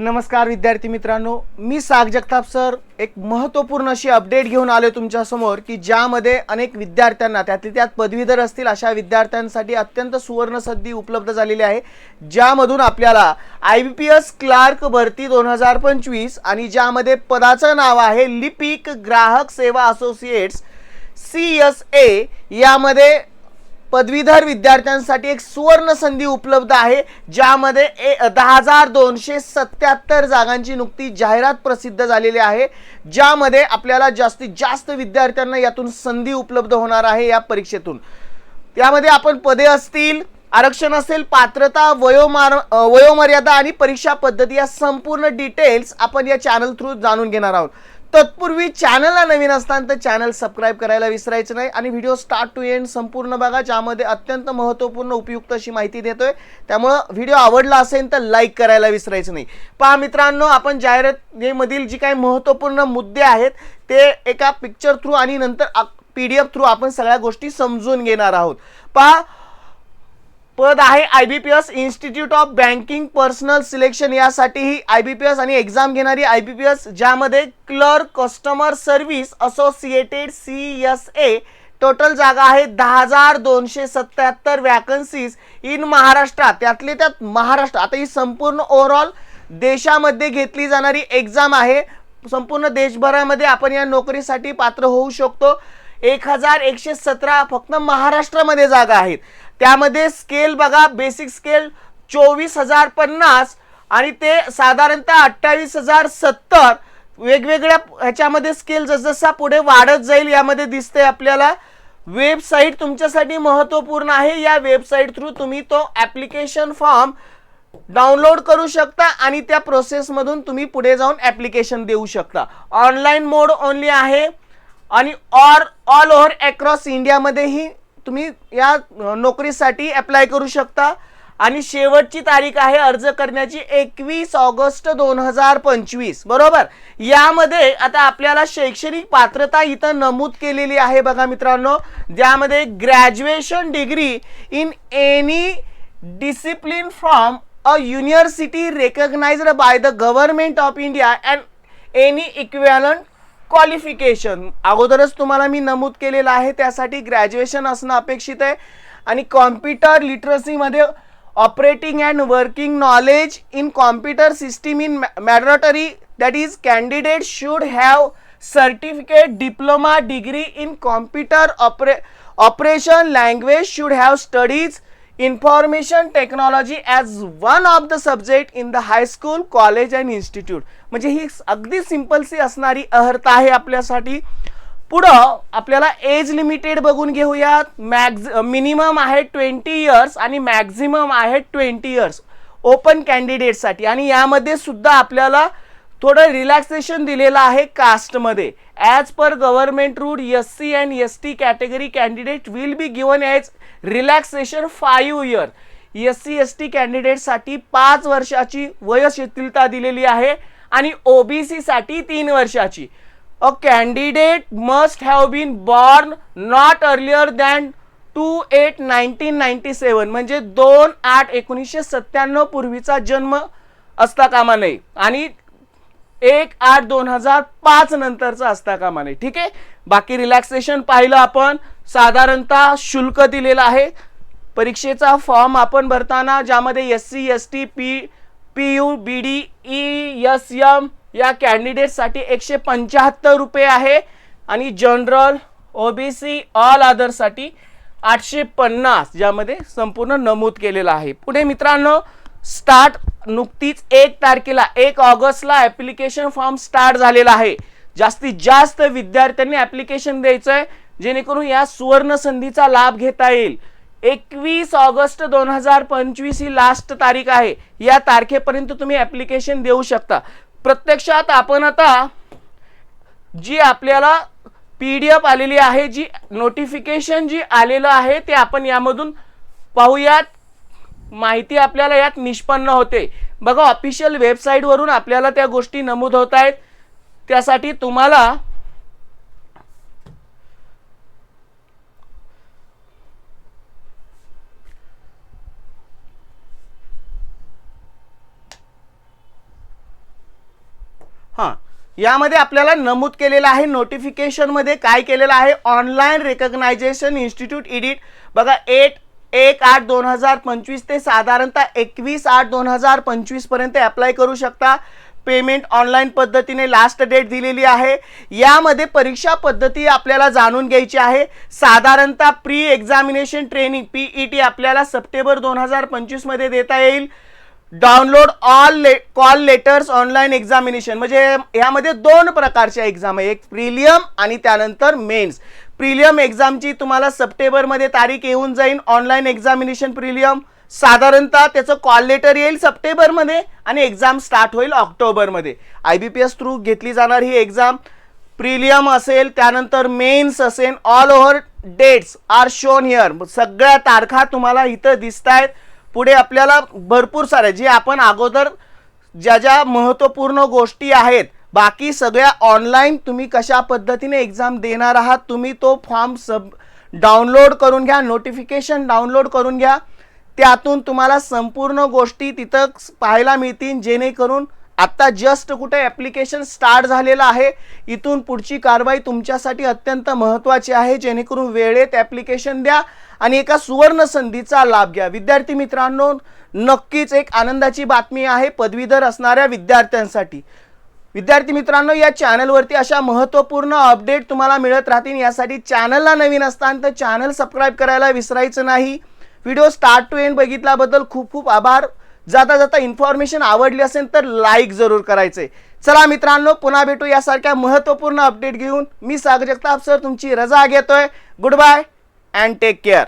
नमस्कार विद्यार्थी मित्रांनो मी साग जगताप सर. एक महत्त्वपूर्ण अशी अपडेट घेऊन आलो तुमच्यासमोर की ज्यामध्ये अनेक विद्यार्थ्यांना त्यातली त्यात पदवीधर असतील अशा विद्यार्थ्यांसाठी अत्यंत सुवर्ण संधी उपलब्ध झालेली आहे. ज्यामधून आपल्याला I B P S clerk भरती दोन हजार पंचवीस आणि ज्यामध्ये पदाचं नाव आहे लिपिक ग्राहक सेवा असोसिएट्स सी एस ए यामध्ये पदवीधर विद्यार्थ्यांसाठी एक सुवर्ण संधी उपलब्ध आहे ज्यामध्ये ए दहा हजार दोनशे सत्याहत्तर जागांची नुकती जाहिरात प्रसिद्ध झालेली आहे ज्यामध्ये आपल्याला जास्तीत जास्त विद्यार्थ्यांना यातून संधी उपलब्ध होणार आहे या परीक्षेतून. त्यामध्ये आपण पदे असतील आरक्षण असेल पात्रता वयोमार वयोमर्यादा आणि परीक्षा पद्धती या संपूर्ण डिटेल्स आपण या चॅनल थ्रू जाणून घेणार आहोत. तत्पूर्वी चॅनलला नवीन असताना तर चॅनल सबस्क्राईब करायला विसरायचं नाही आणि व्हिडिओ स्टार्ट टू एंड संपूर्ण बघा ज्यामध्ये अत्यंत महत्त्वपूर्ण उपयुक्त अशी माहिती देतोय. त्यामुळं व्हिडिओ आवडला असेल तर लाईक करायला विसरायचं नाही. पहा मित्रांनो आपण जाहिरातीमधील जी काही महत्त्वपूर्ण मुद्दे आहेत ते एका पिक्चर थ्रू आणि नंतर पी डी एफ थ्रू आपण सगळ्या गोष्टी समजून घेणार आहोत. पहा पद आहे I B P S Institute of Banking Personnel Selection यासाठी ही आय बी पी एस आणि एक्झाम घेणारी आय बी पी एस ज्यामध्ये clerk customer service associated C S A total जागा आहे दहा हजार दोनशे सत्याहत्तर वॅकन्सीज इन महाराष्ट्रात. त्यातले त्यात महाराष्ट्र आता ही संपूर्ण ओव्हरऑल देशामध्ये घेतली जाणारी एक्झाम आहे. संपूर्ण देशभरामध्ये आपण या नोकरीसाठी पात्र होऊ शकतो. एक हजार एकशे सतरा फक्त महाराष्ट्रामध्ये जागा आहेत. त्यामध्ये स्केल बघा बेसिक स्केल चोवीस हजार पन्नास आणि ते साधारणतः अठ्ठावीस हजार सत्तर. वेगवेगळ्या ह्याच्यामध्ये स्केल जसजसा पुढे वाढत जाईल यामध्ये दिसते आपल्याला. वेबसाईट तुमच्यासाठी महत्त्वपूर्ण आहे. या वेबसाईट थ्रू तुम्ही तो ॲप्लिकेशन फॉर्म डाउनलोड करू शकता आणि त्या प्रोसेसमधून तुम्ही पुढे जाऊन ॲप्लिकेशन देऊ शकता. ऑनलाईन मोड ओनली आहे आणि ऑर ऑल ओव्हर अक्रॉस इंडियामध्येही तुम्ही या नोकरीसाठी अप्लाय करू शकता. आणि शेवटची तारीख आहे अर्ज करण्याची एकवीस ऑगस्ट दोन हजार पंचवीस. बरोबर? यामध्ये आता आपल्याला शैक्षणिक पात्रता इथं नमूद केलेली आहे बघा मित्रांनो. ज्यामध्ये graduation degree in any discipline from a university recognised by the government of India and any equivalent qualification अगोदरच तुम्हाला मी नमूद केलेलं आहे त्यासाठी ग्रॅज्युएशन असणं अपेक्षित आहे. आणि computer लिटरसीमध्ये operating and working knowledge in computer system in mandatory that is candidate should have certificate diploma degree in computer opera operation language should have studies information technology as one of the subject in the high school college and institute म्हणजे ही अगदी सिम्पलसी असणारी अर्हता आहे आपल्यासाठी. पुढं आपल्याला age limited बघून घेऊयात. मॅक्झ मिनिमम आहे ट्वेंटी इयर्स आणि मॅक्झिमम आहे ट्वेंटी इयर्स ओपन कॅन्डिडेटसाठी आणि यामध्ये सुद्धा आपल्याला थोडं रिलॅक्सेशन दिलेलं आहे कास्टमध्ये as per government rule S C and S T category candidate will be given age relaxation five year S C S T कॅन्डिडेटसाठी पाच वर्षाची वयशिथिलता दिलेली आहे आणि ओबीसीसाठी तीन वर्षाची. A candidate must have been born not earlier than two eight nineteen ninety seven म्हणजे दोन आठ एकोणीसशे सत्त्याण्णव पूर्वीचा जन्म असता कामा नये. आणि एक आठ दोन हजार पाच नंतरचा असता कामा नये. ठीक आहे? बाकी रिलॅक्सेशन पाहिलं आपण. साधारणतः शुल्क दिलेलं आहे. परीक्षेचा फॉर्म आपण भरताना ज्यामध्ये S C S T P P U B D E S M या कॅन्डिडेटसाठी एकशे पंच्याहत्तर रुपये आहे. आणि जनरल ओबीसी ऑल अदरसाठी आठशे पन्नास ज्यामध्ये संपूर्ण नमूद केलेलं आहे. पुढे मित्रांनो स्टार्ट नुकतीच एक तारखेला एक ऑगस्टला ॲप्लिकेशन फॉर्म स्टार्ट झालेला आहे. जास्तीत जास्त विद्यार्थ्यांनी ॲप्लिकेशन द्यायचं आहे जेणेकरून या सुवर्ण संधीचा लाभ घेता येईल. एकवीस ऑगस्ट दोन हजार पंचवीस ही लास्ट तारीख आहे. या तारखेपर्यंत तुम्ही ॲप्लिकेशन देऊ शकता. प्रत्यक्षात आपण आता जी आपल्याला पी डी एफ आलेली आहे जी नोटिफिकेशन जी आलेलं आहे ते आपण यामधून पाहूयात. माहिती आपल्याला यात निष्पन्न होते. बघा ऑफिशियल वेबसाईटवरून आपल्याला त्या गोष्टी नमूद होत आहेत. त्यासाठी तुम्हाला यामध्ये आपल्याला नमूद केलेलं आहे नोटिफिकेशनमध्ये काय केलेलं आहे ऑनलाईन रेकग्नायझेशन इन्स्टिट्यूट इडिट बघा एट एक आठ दोन हजार पंचवीस ते साधारणतः एकवीस आठ दोन हजार पंचवीसपर्यंत अप्लाय करू शकता. पेमेंट ऑनलाईन पद्धतीने लास्ट डेट दिलेली आहे. यामध्ये परीक्षा पद्धती आपल्याला जाणून घ्यायची आहे. साधारणतः प्री एक्झामिनेशन ट्रेनिंग पीईटी आपल्याला सप्टेंबर दोन हजार पंचवीसमध्ये देता येईल. Download all lay call letters online examination म्हणजे यामध्ये दोन प्रकारच्या एक्झाम आहे. एक प्रिलियम आणि त्यानंतर मेन्स प्रिलियम एक्झामची तुम्हाला सप्टेंबरमध्ये तारीख येऊन जाईल ऑनलाईन एक्झामिनेशन प्रिलियम साधारणतः त्याचं कॉल लेटर येईल सप्टेंबरमध्ये आणि एक्झाम स्टार्ट होईल ऑक्टोबरमध्ये. I B P S through घेतली जाणार ही एक्झाम. प्रिलियम असेल त्यानंतर मेन्स असेल all over dates are shown here. सगळ्या तारखा तुम्हाला इथं दिसत आहेत पुढे आपल्याला भरपूर साऱ्या जे आपण अगोदर ज्या ज्या महत्त्वपूर्ण गोष्टी आहेत बाकी सगळ्या ऑनलाईन तुम्ही कशा पद्धतीने एक्झाम देणार आहात तुम्ही तो फॉर्म सब डाउनलोड करून घ्या नोटिफिकेशन डाउनलोड करून घ्या. त्यातून तुम्हाला संपूर्ण गोष्टी तिथं पाहायला मिळतील जेणेकरून आत्ता जस्ट कुठे ॲप्लिकेशन स्टार्ट झालेलं आहे इथून पुढची कारवाई तुमच्यासाठी अत्यंत महत्त्वाची आहे जेणेकरून वेळेत ॲप्लिकेशन द्या आणि एका सुवर्ण संधीचा लाभ घ्या. विद्यार्थी मित्रांनो नक्कीच एक आनंदाची बातमी आहे पदवीधर असणाऱ्या विद्यार्थ्यांसाठी. विद्यार्थी मित्रांनो या चॅनलवरती अशा महत्त्वपूर्ण अपडेट तुम्हाला मिळत राहतील. यासाठी चॅनलला नवीन असताना तर चॅनल सबस्क्राईब करायला विसरायचं नाही. व्हिडिओ स्टार्ट टू एंड बघितल्याबद्दल खूप खूप आभार. जाता जाता इन्फॉर्मेशन आवडली असेल तर लाईक जरूर करायचे. चला मित्रांनो पुन्हा भेटू यासारख्या महत्त्वपूर्ण अपडेट घेऊन. मी सागर जगताप सर तुमची रजा घेतोय. Good bye and take care